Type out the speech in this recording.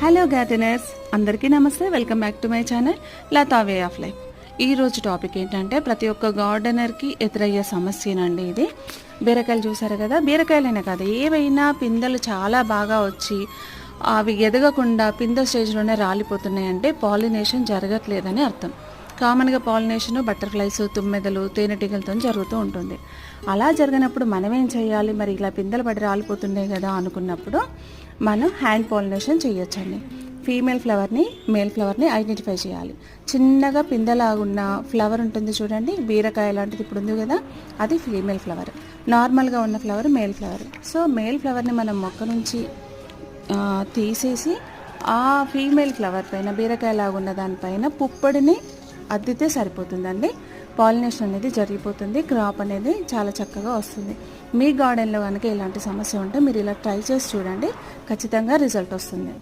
Hello gardeners అందరికీ నమస్తే. Welcome back to my channel Latha way of life ఈ రోజు టాపిక్ ఏంటంటే ప్రతి ఒక్క గార్డెనర్కి ఎదురయ్యే సమస్యనండి ఇది. బీరకాయలు చూసారు కదా? బీరకాయలైనా కాదు. ఏవైనా పిందెలు చాలా బాగా వచ్చి అవి ఎదగకుండా పిందె స్టేజ్లోనే రాలిపోతున్నాయంటే పాలినేషన్ జరగట్లేదని అర్థం. కామన్గా పాలినేషన్ బటర్ఫ్లైస్ తుమ్మెదలు తేనెటీగలతో జరుగుతూ ఉంటుంది. అలా జరిగినప్పుడు మనం ఏం చేయాలి? మరి ఇలా పిందెలు పడి రాలిపోతున్నాయి కదా అనుకున్నప్పుడు మనం హ్యాండ్ పాలినేషన్ చేయొచ్చండి. ఫీమేల్ ఫ్లవర్ని మేల్ ఫ్లవర్ని ఐడెంటిఫై చేయాలి. చిన్నగా పిందెలాగున్న ఫ్లవర్ ఉంటుంది చూడండి. బీరకాయ లాంటిది ఇప్పుడు ఉంది కదా అది ఫీమేల్ ఫ్లవర్. నార్మల్గా ఉన్న flower male flower. So male ఫ్లవర్ని మనం మొక్క నుంచి తీసేసి ఆ ఫీమేల్ ఫ్లవర్ పైన బీరకాయ లాగున్న దానిపైన పుప్పడిని అద్దితే సరిపోతుందండి. పాలినేషన్ అనేది జరిగిపోతుంది. క్రాప్ అనేది చాలా చక్కగా వస్తుంది. మీ గార్డెన్లో కనుక ఇలాంటి సమస్య ఉంటే మీరు ఇలా ట్రై చేసి చూడండి. ఖచ్చితంగా రిజల్ట్ వస్తుంది.